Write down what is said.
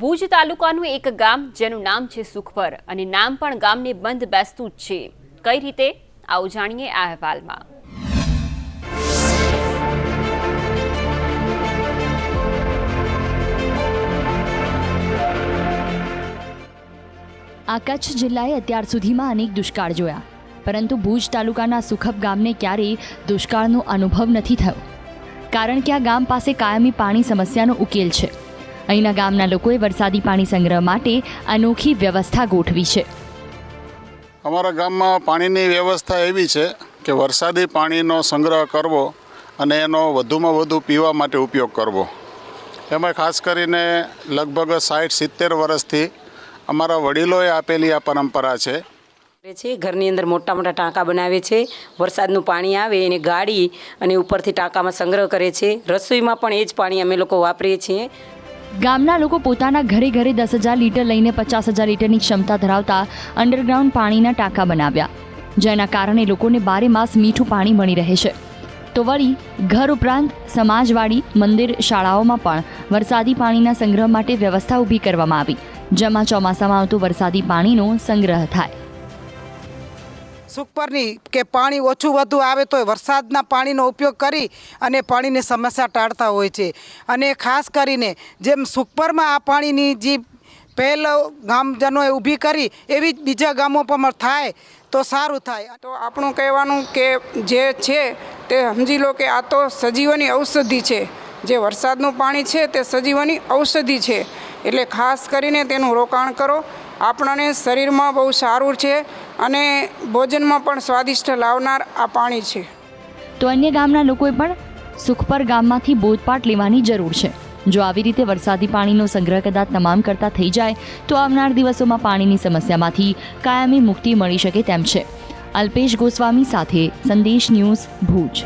ભુજ તાલુકાનું એક ગામ જેનું નામ છે સુખપર અને નામ પણ ગામને બંધ બેસતું જ છે. કઈ રીતે? આવું જાણીએ આ અહેવાલમાં. આ કચ્છ જિલ્લાએ અત્યાર સુધીમાં અનેક દુષ્કાળ જોયા. પરંતુ ભુજ તાલુકાના સુખપ ગામને ક્યારેય દુષ્કાળનો અનુભવ નથી થયો. કારણ કે આ ગામ પાસે કાયમી પાણી સમસ્યાનો ઉકેલ છે. અહીંના ગામના લોકોએ વરસાદી પાણી સંગ્રહ માટે અનોખી વ્યવસ્થા ગોઠવી છે. અમારા ગામમાં પાણીની વ્યવસ્થા એવી છે કે વરસાદી પાણીનો સંગ્રહ કરવો અને એનો વધુમાં વધુ પીવા માટે ઉપયોગ કરવો. એમાં ખાસ કરીને લગભગ સાઠ સિત્તેર વર્ષથી અમારા વડીલોએ આપેલી આ પરંપરા છે. છે ઘરની અંદર મોટા મોટા ટાંકા બનાવે છે વરસાદનું પાણી આવે એને ગાળી અને ઉપરથી ટાંકામાં સંગ્રહ કરે છે. રસોઈમાં પણ એ જ પાણી અમે લોકો વાપરીએ છીએ. ગામના લોકો પોતાના ઘરે ઘરે દસ હજાર લીટર લઈને પચાસ હજાર લીટરની ક્ષમતા ધરાવતા અંડરગ્રાઉન્ડ પાણીના ટાંકા બનાવ્યા. જેના કારણે લોકોને બારે માસ મીઠું પાણી મળી રહે છે. તો વળી, ઘર ઉપરાંત સમાજવાડી, મંદિર, શાળાઓમાં પણ વરસાદી પાણીના સંગ્રહ માટે વ્યવસ્થા ઊભી કરવામાં આવી, જેમાં ચોમાસામાં આવતું વરસાદી પાણીનો સંગ્રહ થાય. સુખપરની કે પાણી ઓછું વધુ આવે તો વરસાદના પાણીનો ઉપયોગ કરી અને પાણીની સમસ્યા ટાળતા હોય છે. અને ખાસ કરીને જેમ સુખપરમાં આ પાણીની જે પહેલ ગામજનોએ ઊભી કરી, એવી જ બીજા ગામો પર થાય તો સારું થાય. તો આપણું કહેવાનું કે જે છે તે સમજી લો કે આ તો સજીવની ઔષધિ છે. જે વરસાદનું પાણી છે તે સજીવની ઔષધિ છે. એટલે ખાસ કરીને તેનું રોકાણ કરો. આપણને શરીરમાં બહુ સારું છે. અને ભોજનમાં પણ સ્વાદિષ્ટ લાવનાર આ પાણી છે. તો અન્ય ગામના લોકોએ પણ સુખપર ગામમાંથી બોધપાઠ લેવાની જરૂર છે. જો આવી રીતે વરસાદી પાણીનો સંગ્રહ કદાચ તમામ કરતા થઈ જાય, તો આવનાર દિવસોમાં પાણીની સમસ્યામાંથી કાયમી મુક્તિ મળી શકે તેમ છે. અલ્પેશ ગોસ્વામી સાથે સંદેશ ન્યૂઝ ભુજ.